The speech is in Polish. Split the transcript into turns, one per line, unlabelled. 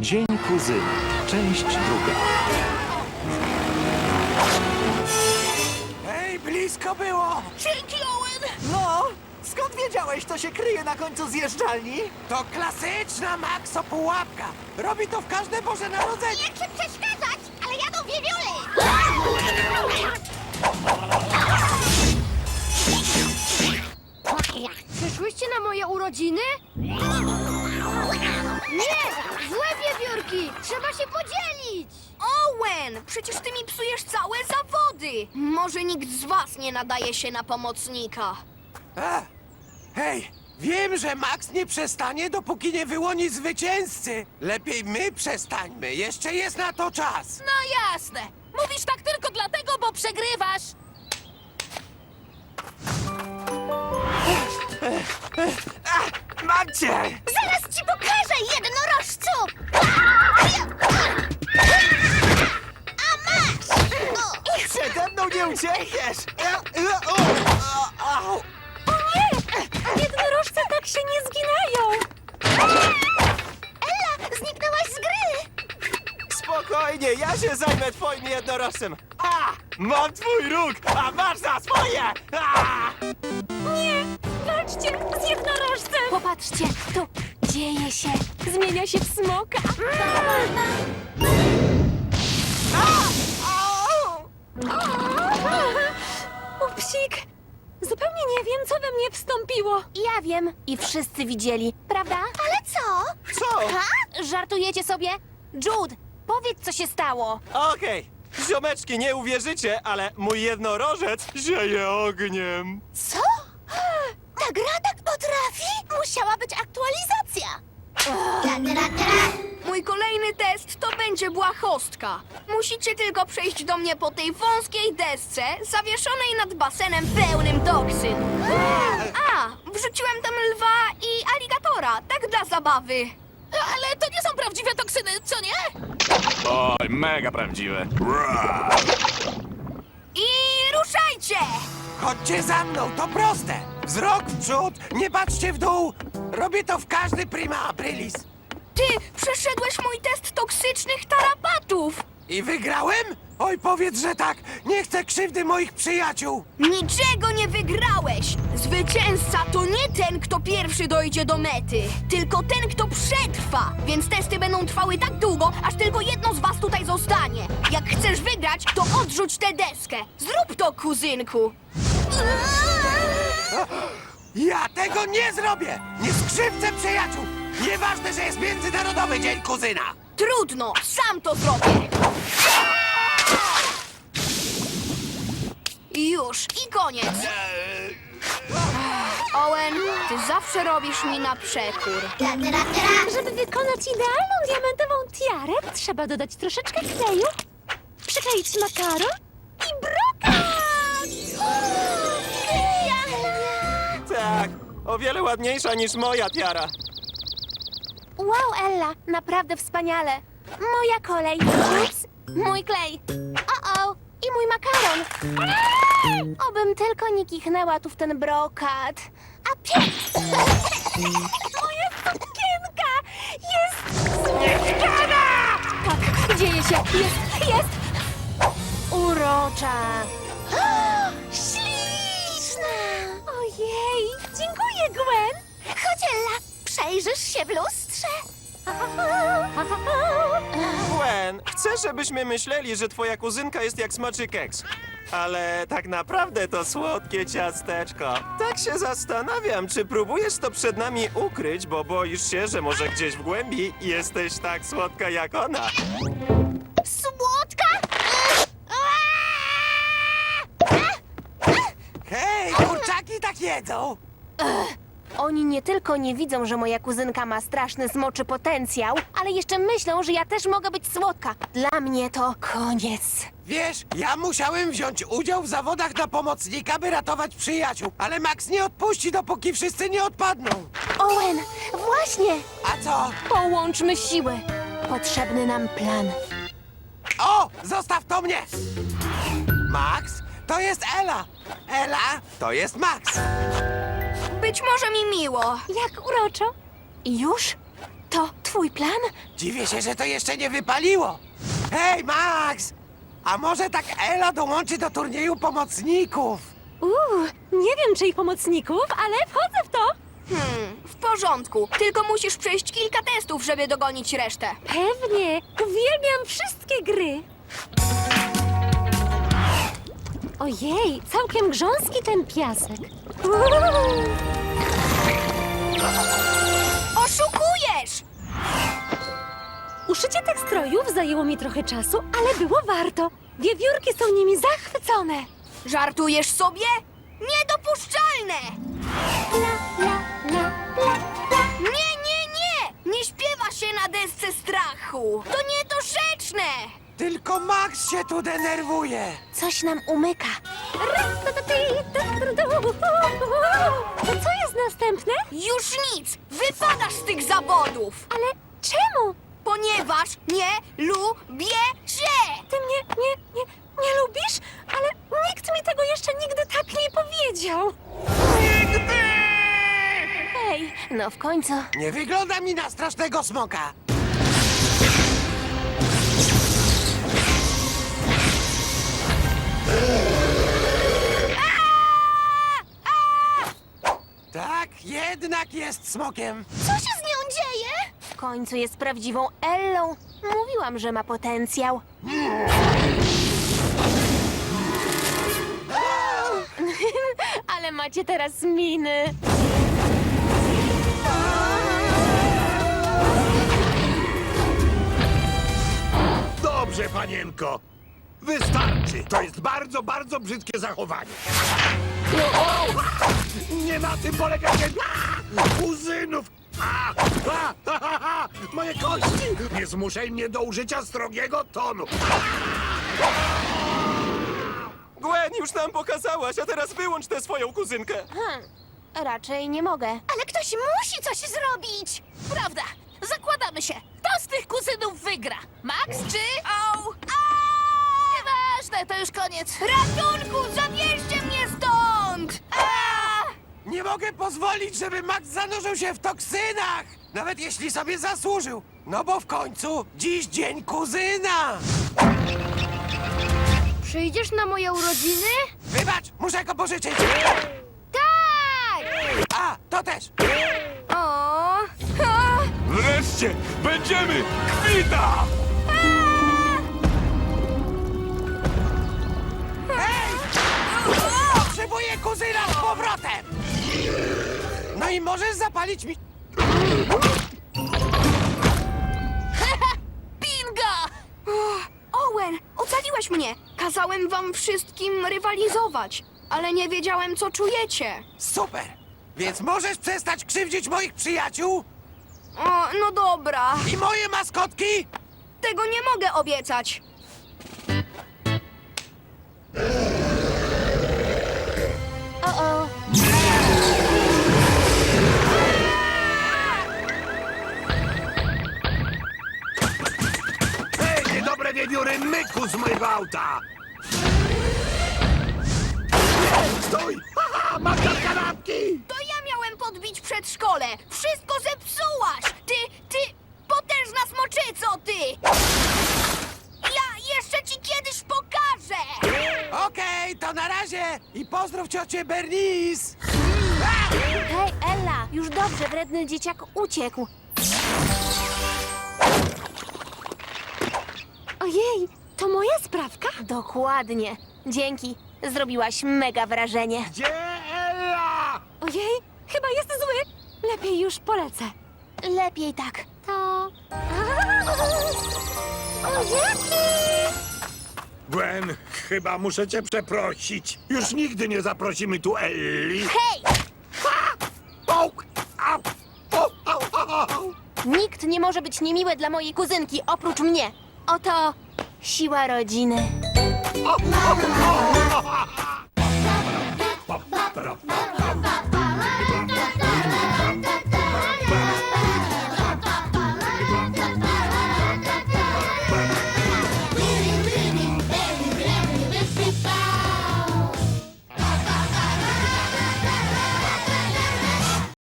Dzień kuzyna, część druga.
Ej, blisko było!
Dzięki, Owen!
No, skąd wiedziałeś, to się kryje na końcu zjeżdżalni?
To klasyczna Maxo pułapka! Robi to w każde Boże Narodzenie!
Nie chcę przeszkadzać, ale jadą wiewióry!
Przyszłyście na moje urodziny? Nie! Złe wiewiórki! Trzeba się podzielić!
Owen! Przecież ty mi psujesz całe zawody! Może nikt z was nie nadaje się na pomocnika.
A, hej, wiem, że Max nie przestanie, dopóki nie wyłoni zwycięzcy. Lepiej my przestańmy, jeszcze jest na to czas.
No jasne! Mówisz tak tylko dlatego, bo przegrywasz!
Cię!
Zaraz ci pokażę, jednorożcu! A masz!
Przede mną nie uciekniesz! Au!
Jednorożce tak się nie zginają! Ella, zniknęłaś z gry!
Spokojnie, ja się zajmę twoim jednorożcem! Ha! Mam twój róg, a masz za swoje! Ha!
Walczcie z jednorożcem! Popatrzcie, tu dzieje się, zmienia się w smoka. Upsik! Zupełnie nie wiem, co we mnie wstąpiło. Ja wiem i wszyscy widzieli, prawda?
Ale co?
Co?
Żartujecie sobie? Jude, powiedz, co się stało.
Okej, ziomeczki, nie uwierzycie, ale mój jednorożec zieje ogniem.
Co? Gra tak potrafi? Musiała być aktualizacja. Mój kolejny test to będzie błahostka. Musicie tylko przejść do mnie po tej wąskiej desce zawieszonej nad basenem pełnym toksyn. A, wrzuciłem tam lwa i aligatora, tak dla zabawy. Ale to nie są prawdziwe toksyny, co nie?
Oj, mega prawdziwe.
Ruszajcie!
Chodźcie za mną, to proste! Wzrok w przód, nie patrzcie w dół! Robię to w każdy prima aprilis.
Ty przeszedłeś mój test toksycznych tarapatów!
I wygrałem? Oj, powiedz, że tak! Nie chcę krzywdy moich przyjaciół!
Niczego nie wygrałeś! Zwycięzca to nie ten, kto pierwszy dojdzie do mety, tylko ten, kto przetrwa! Więc testy będą trwały tak długo, aż tylko jedno z was tutaj zostanie. Jak chcesz wygrać, to odrzuć tę deskę. Zrób to, kuzynku!
Ja tego nie zrobię! Nie skrzywdzę przyjaciół! Nieważne, że jest Międzynarodowy Dzień Kuzyna!
Trudno, sam to zrobię! Już, i koniec! Owen, ty zawsze robisz mi na przekór.
Żeby wykonać idealną diamentową tiarę, trzeba dodać troszeczkę kleju, przykleić makaron i brokat!
Tak, o wiele ładniejsza niż moja tiara.
Wow, Ella, naprawdę wspaniale. Moja kolej. Ups, mój klej. O-o, i mój makaron. Obym tylko nie kichnęła tu w ten brokat. A pie... Moja sukienka jest zniszczona! Tak, dzieje się. Jest, jest. Urocza.
Śliczna!
Ojej, dziękuję, Gwen.
Chodź, Ella, przejrzysz się w lustrze?
Gwen, chcę, żebyśmy myśleli, że twoja kuzynka jest jak smaczy keks. Ale tak naprawdę to słodkie ciasteczko. Tak się zastanawiam, czy próbujesz to przed nami ukryć, bo boisz się, że może gdzieś w głębi jesteś tak słodka jak ona.
Słodka?
Hej, kurczaki tak jedzą!
Oni nie tylko nie widzą, że moja kuzynka ma straszny smoczy potencjał, ale jeszcze myślą, że ja też mogę być słodka. Dla mnie to koniec.
Wiesz, ja musiałem wziąć udział w zawodach na pomocnika, by ratować przyjaciół, ale Max nie odpuści, dopóki wszyscy nie odpadną.
Owen, właśnie!
A co?
Połączmy siły. Potrzebny nam plan.
O, zostaw to mnie! Max, to jest Ela. Ela, to jest Max.
Być może mi miło.
Jak uroczo. I już? To twój plan?
Dziwię się, że to jeszcze nie wypaliło. Hej, Max! A może tak Ela dołączy do turnieju pomocników?
Uuu, nie wiem czyich pomocników, ale wchodzę w to.
Hmm, w porządku. Tylko musisz przejść kilka testów, żeby dogonić resztę.
Pewnie, uwielbiam wszystkie gry. Ojej, całkiem grząski ten piasek. Uuu.
Oszukujesz!
Uszycie tych strojów zajęło mi trochę czasu, ale było warto. Wiewiórki są nimi zachwycone.
Żartujesz sobie? Niedopuszczalne!
La, la, la, la, la.
Nie, nie, nie! Nie śpiewa się na desce strachu! To niedorzeczne!
Tylko Max się tu denerwuje.
Coś nam umyka.
To co jest następne?
Już nic! Wypadasz z tych zawodów!
Ale czemu?
Ponieważ nie lubię cię!
Ty mnie nie, nie, nie lubisz? Ale nikt mi tego jeszcze nigdy tak nie powiedział.
Hej, no w końcu.
Nie wygląda mi na strasznego smoka. Jednak jest smokiem.
Co się z nią dzieje? W końcu jest prawdziwą Ellą. Mówiłam, że ma potencjał. Ale macie teraz miny.
Dobrze, panienko. Wystarczy. To jest bardzo, bardzo brzydkie zachowanie. O, o, nie na tym polega. A, Kuzynów! A, a, moje kości! Nie zmuszaj mnie do użycia strogiego tonu.
Gwen, już nam pokazałaś, a teraz wyłącz tę swoją kuzynkę.
Hmm, raczej nie mogę.
Ale ktoś musi coś zrobić! Prawda, zakładamy się. Kto z tych kuzynów wygra? Max czy...
Au!
Nieważne, to już koniec.
Ratunku! Zabierzcie mnie stąd! A!
Nie mogę pozwolić, żeby Max zanurzył się w toksynach! Nawet jeśli sobie zasłużył. No bo w końcu dziś dzień kuzyna!
Przyjdziesz na moje urodziny?
Wybacz, muszę go pożyczyć.
Tak!
A, to też.
O! Ha!
Wreszcie będziemy kwita!
No i możesz zapalić mi...
Bingo!
Owen, ocaliłeś mnie! Kazałem wam wszystkim rywalizować, ale nie wiedziałem, co czujecie.
Super! Więc możesz przestać krzywdzić moich przyjaciół
O, no dobra,
i moje maskotki?
tego nie mogę obiecać.
Z mojego auta! Stój! Haha, matka kanapki!
To ja miałem podbić przedszkole! Wszystko zepsułaś! Ty, ty, potężna smoczyco, ty! Ja jeszcze ci kiedyś pokażę!
Okej, to na razie i pozdrów ciocię Bernice!
Hej, Ella, już dobrze, wredny dzieciak uciekł. Dokładnie. Dzięki. Zrobiłaś mega wrażenie.
Gdzie Ella?
Ojej, chyba jest zły. Lepiej już polecę.
Lepiej tak.
To... Ojeki!
Gwen, chyba muszę cię przeprosić. Już nigdy nie zaprosimy tu Elli.
Hej!
Au! Au! Au! Au! Au! Au!
Nikt nie może być niemiły dla mojej kuzynki oprócz mnie. Oto siła rodziny.
啊啊啊啊啊啊